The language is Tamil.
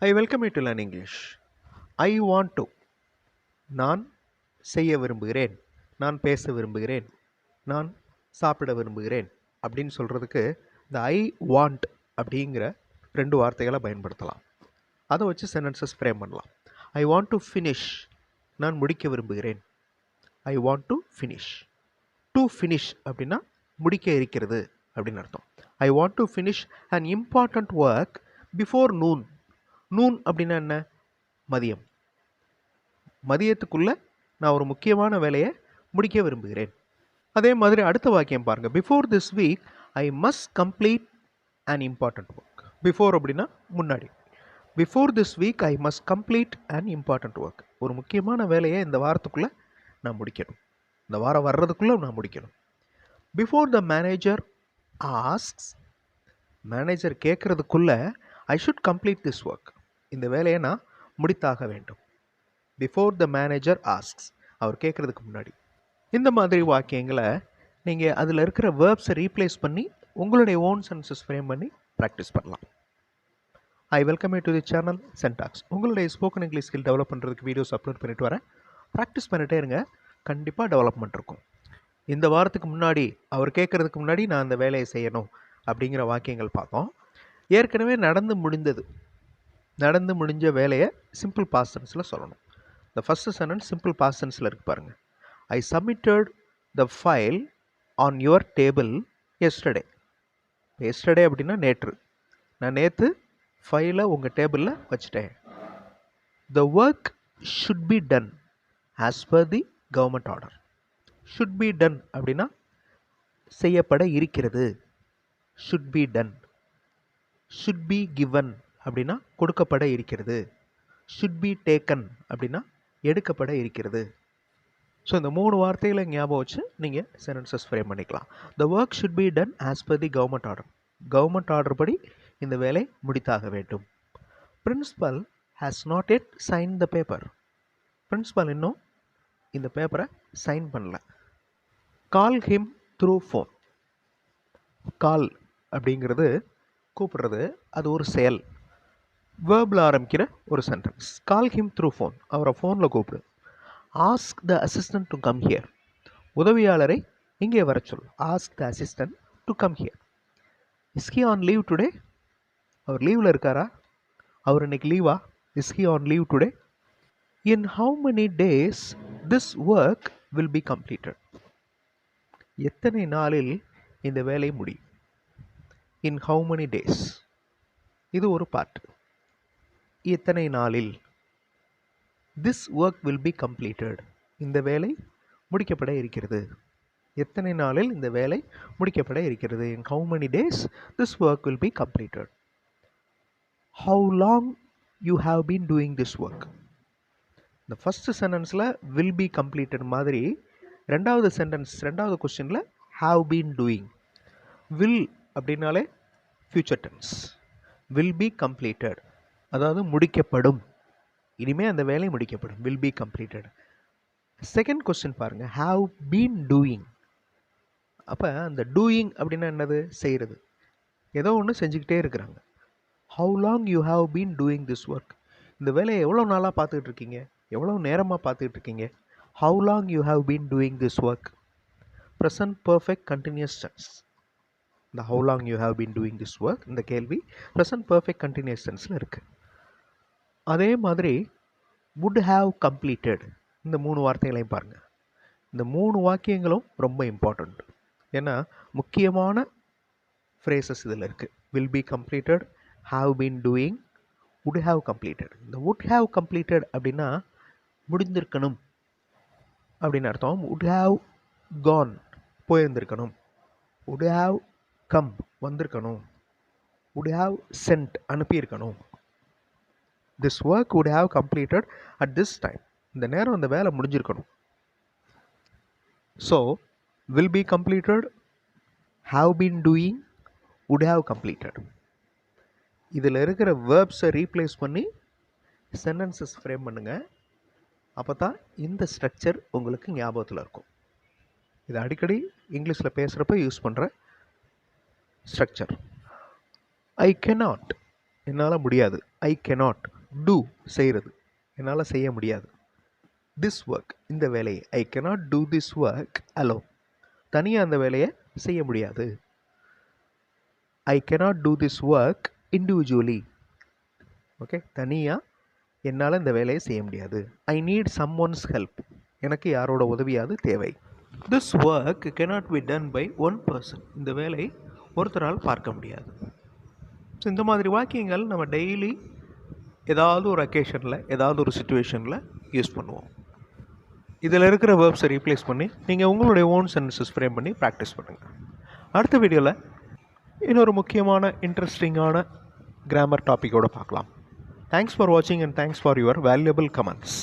I welcome you to learn English I want to நான் செய்ய விரும்புகிறேன். நான் பேச விரும்புகிறேன். நான் சாப்பிட விரும்புகிறேன். அப்படின்னு சொல்கிறதுக்கு இந்த ஐ வாண்ட் அப்படிங்கிற ரெண்டு வார்த்தைகளை பயன்படுத்தலாம். அதை வச்சு சென்டென்சஸ் ஃப்ரேம் பண்ணலாம். ஐ வாண்ட் டு ஃபினிஷ் நான் முடிக்க விரும்புகிறேன். I want to finish to finish அப்படின்னா முடிக்க இருக்கிறது அப்படின்னு அர்த்தம். I want to finish an important work before noon noon அப்படின்னா என்ன? மதியம். மதியத்துக்குள்ளே நான் ஒரு முக்கியமான வேலையை முடிக்க விரும்புகிறேன். அதே மாதிரி அடுத்த வாக்கியம் பாருங்கள் before this week I must complete an important work before அப்படின்னா முன்னாடி. Before this week I must complete an important work ஒரு முக்கியமான வேலையை இந்த வாரத்துக்குள்ளே நான் முடிக்கணும். இந்த வாரம் வர்றதுக்குள்ளே நான் முடிக்கணும். Before the manager asks manager கேட்குறதுக்குள்ளே I should complete this work இந்த வேலையை நான் முடித்தாக வேண்டும். பிஃபோர் த மேனேஜர் ஆஸ்க்ஸ் அவர் கேட்குறதுக்கு முன்னாடி. இந்த மாதிரி வாக்கியங்களை நீங்கள் அதில் இருக்கிற வேர்ப்ஸை ரீப்ளேஸ் பண்ணி உங்களுடைய ஓன் சென்சஸ் ஃப்ரேம் பண்ணி ப்ராக்டிஸ் பண்ணலாம். I welcome you to the channel Sentax உங்களுடைய ஸ்போக்கன் இங்கிலீஷ் ஸ்கில் டெவலப் பண்ணுறதுக்கு வீடியோஸ் அப்லோட் பண்ணிட்டு வரேன். ப்ராக்டிஸ் பண்ணிட்டே இருங்க. கண்டிப்பாக டெவலப்மெண்ட் இருக்கும். இந்த வாரத்துக்கு முன்னாடி அவர் கேட்குறதுக்கு முன்னாடி நான் அந்த வேலையை செய்யணும் அப்படிங்கிற வாக்கியங்கள் பார்த்தோம். ஏற்கனவே நடந்து முடிந்தது. நடந்து முடிஞ்ச வேலையை சிம்பிள் பாஸ்டன்ஸில் சொல்லணும். இந்த ஃபஸ்ட்டு சென்டென்ஸ் சிம்பிள் பாஸ்டன்ஸில் இருக்கு பாருங்கள் I submitted the file on your table yesterday yesterday அப்படின்னா நேற்று. நான் நேற்று ஃபைலை உங்கள் டேபிளில் வச்சுட்டேன். The work should be done as per the government order should be done அப்படின்னா செய்யப்பட இருக்கிறது. Should be done should be given அப்படின்னா கொடுக்கப்பட இருக்கிறது. ஷுட் பி டேக்கன் அப்படின்னா எடுக்கப்பட இருக்கிறது. ஸோ இந்த மூணு வார்த்தைகளை ஞாபகம் வச்சு நீங்கள் சென்டென்சஸ் ஃப்ரேம் பண்ணிக்கலாம். The work should be done as per the government order government order படி இந்த வேலை முடித்தாக வேண்டும். Principal has not yet sign the paper principal இன்னும் இந்த பேப்பரை சைன் பண்ணல. Call him through phone call அப்படிங்கிறது கூப்பிடுறது அது ஒரு செயல். வேர்பில் ஆரம்பிக்கிற ஒரு sentence call him through phone அவரை ஃபோனில் கூப்பிடு. Ask the assistant to come here உதவியாளரை இங்கே வர சொல் ask the assistant to come here is he on leave today அவர் லீவில் இருக்காரா? அவர் இன்னைக்கு லீவா is he on leave today in how many days this work will be completed எத்தனை நாளில் இந்த வேலை முடியும்? இன் ஹவு மெனி டேஸ் இது ஒரு பார்ட் எத்தனை நாளில் this work will be completed இந்த வேலை முடிக்கப்பட இருக்கிறது. எத்தனை நாளில் இந்த வேலை முடிக்கப்பட இருக்கிறது? In how many days this work will be completed how long you have been doing this work இந்த ஃபஸ்ட்டு சென்டென்ஸில் வில் பி கம்ப்ளீட்டட் மாதிரி ரெண்டாவது சென்டென்ஸ் ரெண்டாவது கொஸ்டினில் ஹாவ் பீன் டூயிங் வில் அப்படின்னாலே future tense will be completed அதாவது முடிக்கப்படும். இனிமேல் அந்த வேலை முடிக்கப்படும். Will be completed second question பாருங்கள் ஹாவ் பீன் டூயிங் அப்போ அந்த டூயிங் அப்படின்னா என்னது? செய்கிறது ஏதோ ஒன்று செஞ்சுக்கிட்டே இருக்கிறாங்க. How long you have been doing this work இந்த வேலையை எவ்வளோ நாளாக பார்த்துக்கிட்டு இருக்கீங்க? எவ்வளோ நேரமாக பார்த்துக்கிட்டு இருக்கீங்க? How long you have been doing this work present perfect continuous tense இந்த how long you have been doing this work இந்த கேள்வி ப்ரெசன்ட் பர்ஃபெக்ட் கண்டினியூஸ் டென்ஸில் இருக்குது அதே மாதிரி வுட் ஹாவ் கம்ப்ளீட்டட் இந்த மூணு வார்த்தைகளையும் பாருங்கள் இந்த மூணு வாக்கியங்களும் ரொம்ப இம்பார்ட்டண்ட் ஏன்னா முக்கியமான ஃப்ரேசஸ் இதில் இருக்குது will be completed have been doing would have completed இந்த வுட் ஹாவ் கம்ப்ளீட்டட் அப்படின்னா முடிந்திருக்கணும். அப்படின்னு அர்த்தம். வுட் ஹாவ் கான் போயிருந்திருக்கணும். வுட் ஹாவ் கம் வந்திருக்கணும். Would have sent அனுப்பியிருக்கணும். This work would have completed at this time இந்த நேரம் அந்த வேலை முடிஞ்சிருக்கணும். So will be completed have been doing would have completed இதில் இருக்கிற வேர்ப்ஸை ரீப்ளேஸ் பண்ணி சென்டென்சஸ் ஃப்ரேம் பண்ணுங்கள் அப்போ தான் இந்த ஸ்ட்ரக்சர் உங்களுக்கு ஞாபகத்தில் இருக்கும். இது அடிக்கடி இங்கிலீஷில் பேசுகிறப்ப யூஸ் பண்ணுற ஸ்ட்ரக்சர் ஐ கெனாட் என்னால் முடியாது. ஐ கெனாட் டூ செய்கிறது. என்னால் செய்ய முடியாது. திஸ் ஒர்க் இந்த வேலையை. I cannot do this work alone தனியாக அந்த வேலையை செய்ய முடியாது. I cannot do this work individually okay தனியாக என்னால் இந்த வேலையை செய்ய முடியாது. I need someone's help எனக்கு யாரோட உதவியாவது தேவை. This work cannot be done by one person இந்த வேலை ஒருத்தரால் பார்க்க முடியாது. ஸோ இந்த மாதிரி வாக்கியங்கள் நம்ம டெய்லி ஏதாவது ஒரு அக்கேஷனில் ஏதாவது ஒரு சுச்சுவேஷனில் யூஸ் பண்ணுவோம். இதில் இருக்கிற வேர்ப்ஸை ரீப்ளேஸ் பண்ணி நீங்கள் உங்களுடைய ஓன் சென்டென்சஸ் ஃப்ரேம் பண்ணி ப்ராக்டிஸ் பண்ணுங்கள் அடுத்த வீடியோவில் இன்னொரு முக்கியமான இன்ட்ரெஸ்டிங்கான கிராமர் டாப்பிக்கோடு பார்க்கலாம். தேங்க்ஸ் ஃபார் வாட்சிங் and thanks for your valuable comments